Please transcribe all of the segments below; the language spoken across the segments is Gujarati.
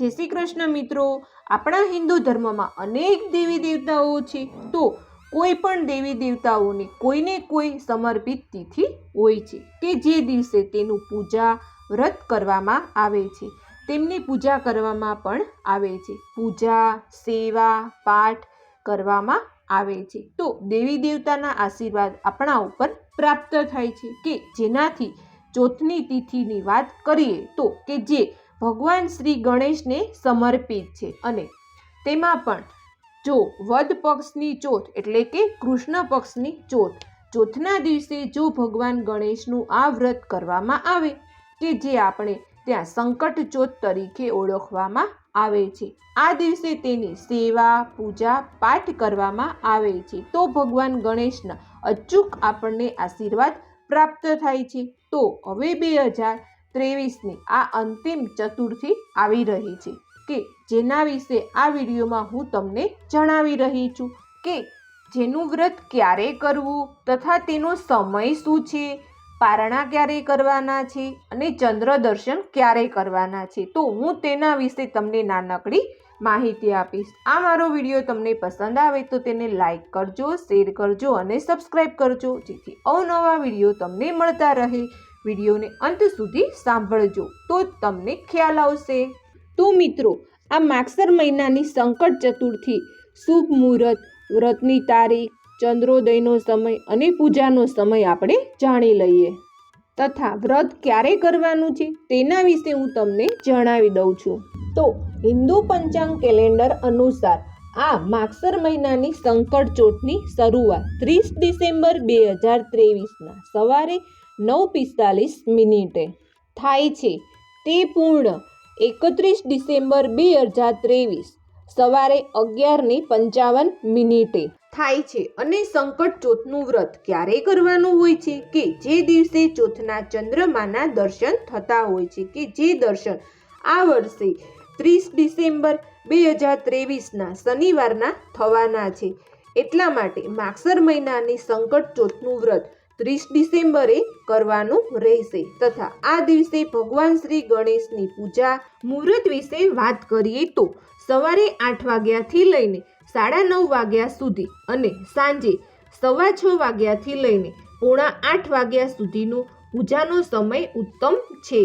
જય શ્રી કૃષ્ણ મિત્રો. આપણા હિન્દુ ધર્મમાં અનેક દેવી દેવતાઓ છે. તો કોઈ પણ દેવી દેવતાઓને કોઈને કોઈ સમર્પિત તિથિ હોય છે કે જે દિવસે તેનું પૂજા વ્રત કરવામાં આવે છે. તેમની પૂજા કરવામાં પણ આવે છે. પૂજા, સેવા, પાઠ કરવામાં આવે છે. તો દેવી દેવતાના આશીર્વાદ આપણા ઉપર પ્રાપ્ત થાય છે કે જેનાથી ચોથની તિથિની વાત કરીએ તો કે જે ભગવાન શ્રી ગણેશને સમર્પિત છે. અને તેમાં પણ જો વદ પક્ષની ચોથ એટલે કે કૃષ્ણ પક્ષની ચોથ, ચોથના દિવસે જો ભગવાન ગણેશનું આ વ્રત કરવામાં આવે, કે જે આપણે ત્યાં સંકટ ચોથ તરીકે ઓળખવામાં આવે છે. આ દિવસે તેની સેવા, પૂજા, પાઠ કરવામાં આવે છે. તો ભગવાન ગણેશના અચૂક આપણને આશીર્વાદ પ્રાપ્ત થાય છે. તો હવે બે હજાર ત્રેવીસની આ અંતિમ ચતુર્થી આવી રહી છે કે જેના વિશે આ વિડીયોમાં હું તમને જણાવી રહી છું કે જેનું વ્રત ક્યારે કરવું તથા તેનો સમય શું છે, પારણા ક્યારે કરવાના છે અને ચંદ્ર દર્શન ક્યારે કરવાના છે. તો હું તેના વિશે તમને નાનકડી માહિતી આપીશ. આ મારો વીડિયો તમને પસંદ આવે તો તેને લાઈક કરજો, શેર કરજો અને સબસ્ક્રાઈબ કરજો જેથી અવનવા વીડિયો તમને મળતા રહે. વિડીયોને અંત સુધી સાંભળજો તો તમને ખ્યાલ આવશે. તો મિત્રો, આ માગસર મહિનાની સંકટ ચતુર્થી, શુભ મુહૂર્ત, વ્રતની તારીખ, ચંદ્રોદયનો સમય અને પૂજાનો સમય આપણે જાણી લઈએ. તથા વ્રત ક્યારે કરવાનું છે તેના વિશે હું તમને જણાવી દઉં છું. તો હિન્દુ પંચાંગ કેલેન્ડર અનુસાર આ માગસર મહિનાની સંકટ ચોટની શરૂઆત, ત્રીસ ડિસેમ્બર બે હજાર ત્રેવીસના સવારે નવ પિસ્તાલીસ મિનિટે થાય છે. તે પૂર્ણ એકત્રીસ ડિસેમ્બર બે હજાર ત્રેવીસ, સવારે અગિયારની પંચાવન મિનિટે થાય છે અને સંકટ ચોથનું વ્રત ક્યારે કરવાનું હોય છે કે જે દિવસે ચોથના ચંદ્રમાના દર્શન થતા હોય છે કે જે દર્શન આ વર્ષે, ત્રીસ ડિસેમ્બર બે હજાર ત્રેવીસના શનિવારના થવાના છે. એટલા માટે માગસર મહિનાની સંકટ ચોથનું વ્રત ત્રીસ ડિસેમ્બરે કરવાનું રહેશે તથા આ દિવસે ભગવાન શ્રી ગણેશની પૂજા મુહૂર્ત વિશે વાત કરીએ તો સવારે આઠ વાગ્યાથી લઈને સાડા નવ વાગ્યા સુધી અને સાંજે સવા છ વાગ્યાથી લઈને પોણા આઠ વાગ્યા સુધીનો પૂજાનો સમય ઉત્તમ છે.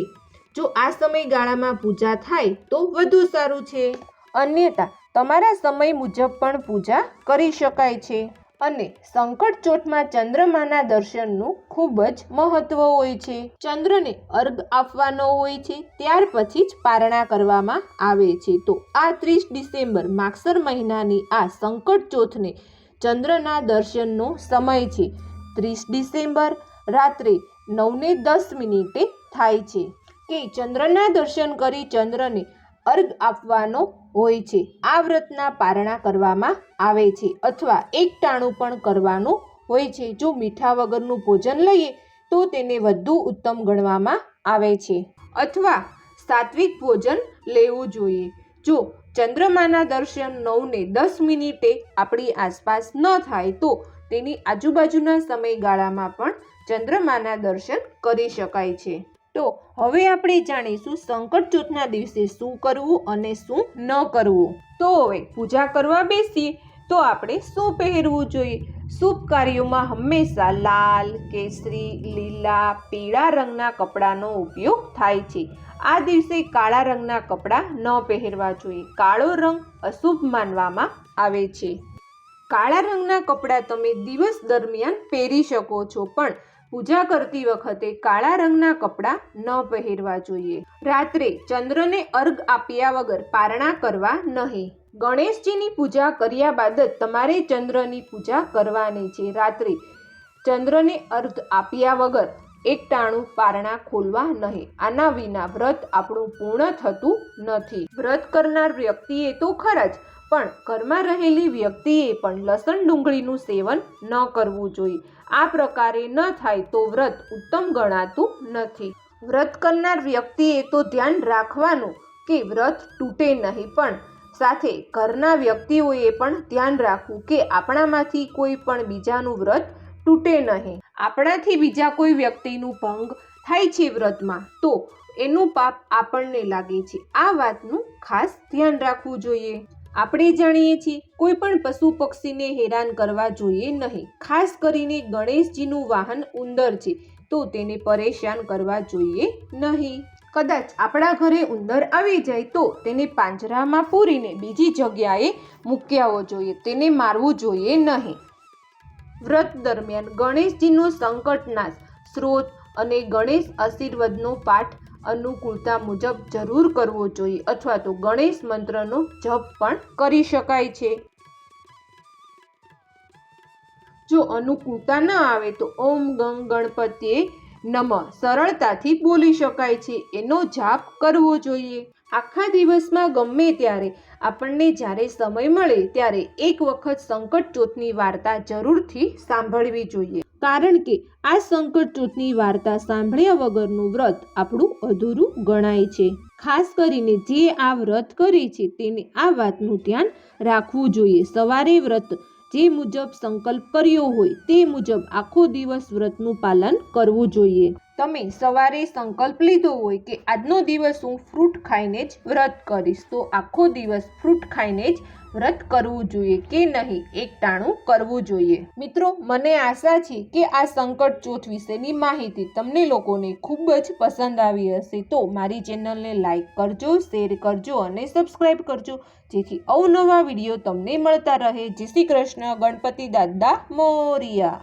જો આ સમયગાળામાં પૂજા થાય તો વધુ સારું છે. અન્યથા તમારા સમય મુજબ પણ પૂજા કરી શકાય છે. અને સંકટ ચોથમાં ચંદ્રમાના દર્શનનું ખૂબ જ મહત્વ હોય છે. ચંદ્રને અર્ઘ આપવાનો હોય છે, ત્યાર પછી જ પારણા કરવામાં આવે છે. તો આ ત્રીસ ડિસેમ્બર માગસર મહિનાની આ સંકટ ચોથને ચંદ્રના દર્શનનો સમય છે. ત્રીસ ડિસેમ્બર રાત્રે નવને દસ મિનિટે થાય છે. કે ચંદ્રના દર્શન કરી ચંદ્રને અર્ઘ આપવાનો હોય છે. આ વ્રતના પારણા કરવામાં આવે છે અથવા એક ટાણું પણ કરવાનું હોય છે. જો મીઠા વગરનું ભોજન લઈએ તો તેને વધુ ઉત્તમ ગણવામાં આવે છે. અથવા સાત્વિક ભોજન લેવું જોઈએ. જો ચંદ્રમાના દર્શન નવને દસ મિનિટે આપણી આસપાસ ન થાય તો તેની આજુબાજુના સમયગાળામાં પણ ચંદ્રમાના દર્શન કરી શકાય છે. તો હવે આપણે જાણીશું સંકટ ચોથના દિવસે શું કરવું અને શું ન કરવું. તો હવે પૂજા કરવા બેસીએ. તો આપણે શું પહેરવું જોઈએ? શુભ કાર્યોમાં હંમેશા લાલ, કેસરી, લીલા, પીળા રંગના કપડાનો ઉપયોગ થાય છે. આ દિવસે કાળા રંગના કપડાં ન પહેરવા જોઈએ. કાળો રંગ અશુભ માનવામાં આવે છે. કાળા રંગના કપડાં તમે દિવસ દરમિયાન પહેરી શકો છો, પણ પૂજા કરતી વખતે કાળા રંગના કપડાં ન પહેરવા જોઈએ. રાત્રે ચંદ્રને અર્ઘ આપ્યા વગર પારણા કરવા નહીં. ગણેશજીની પૂજા કર્યા બાદ જ તમારે ચંદ્રની પૂજા કરવાની છે. રાત્રે ચંદ્રને અર્ઘ આપ્યા વગર એક ટાણું પારણા ખોલવા નહીં. આના વિના વ્રત આપણું પૂર્ણ થતું નથી. વ્રત કરનાર વ્યક્તિએ તો ખરા જ, પણ ઘરમાં રહેલી વ્યક્તિએ પણ લસણ ડુંગળીનું સેવન ન કરવું જોઈએ. આ પ્રકારે ન થાય તો વ્રત ઉત્તમ ગણાતું નથી. વ્રત કરનાર વ્યક્તિએ તો ધ્યાન રાખવાનું કે વ્રત તૂટે નહીં પણ સાથે ઘરના વ્યક્તિઓએ પણ ધ્યાન રાખવું કે આપણામાંથી કોઈ પણ બીજાનું વ્રત તૂટે નહીં. આપણાથી બીજા કોઈ વ્યક્તિનું ભંગ થાય છે વ્રતમાં તો એનું પાપ આપણને લાગે છે. આ વાતનું ખાસ ધ્યાન રાખવું જોઈએ. આપણે જાણીએ છીએ, કોઈ પણ પશુ પક્ષીને હેરાન કરવા જોઈએ નહીં. ખાસ કરીને ગણેશજીનું વાહન ઉંદર છે, તો તેને પરેશાન કરવા જોઈએ નહીં. કદાચ આપણા ઘરે ઉંદર આવી જાય તો તેને પાંજરામાં પૂરીને બીજી જગ્યાએ મૂક્યાવો જોઈએ, તેને મારવું જોઈએ નહીં. વ્રત દરમિયાન ગણેશજીનો સંકટનાશ સ્ત્રોત અને ગણેશ આશીર્વાદનો પાઠ અનુકૂળતા મુજબ જરૂર કરવો જોઈએ અથવા તો ગણેશ મંત્રનો જપ પણ કરી શકાય છે. જો અનુકૂળતા ન આવે તો ઓમ ગંગ ગણપતિએ નમ સરળતાથી બોલી શકાય છે. એનો જાપ કરવો જોઈએ. આખા દિવસમાં ગમે ત્યારે આપણને જ્યારે સમય મળે ત્યારે એક વખત સંકટ વાર્તા જરૂરથી સાંભળવી જોઈએ. કારણ કે આ સંકટ વાર્તા સાંભળ્યા વગરનું વ્રત આપણું અધૂરું ગણાય છે. ખાસ કરીને જે આ વ્રત કરે છે તેને આ વાતનું ધ્યાન રાખવું જોઈએ. સવારે વ્રત જે મુજબ સંકલ્પ કર્યો હોય તે મુજબ આખો દિવસ વ્રતનું પાલન કરવું જોઈએ. તમે સવારે સંકલ્પ લીધો હોય કે આજનો દિવસ હું ફ્રૂટ ખાઈને જ વ્રત કરીશ, તો આખો દિવસ ફ્રૂટ ખાઈને જ વ્રત કરવું જોઈએ કે નહીં એક ટાણું કરવું જોઈએ. મિત્રો, મને આશા છે કે આ સંકટ ચોથ વિશેની માહિતી તમને લોકોને ખૂબ જ પસંદ આવી હશે. તો મારી ચેનલને લાઈક કરજો, શેર કરજો અને સબસ્ક્રાઈબ કરજો, જેથી અવનવા વીડિયો તમને મળતા રહે. જય શ્રી કૃષ્ણ, ગણપતિ દાદા મોરિયા.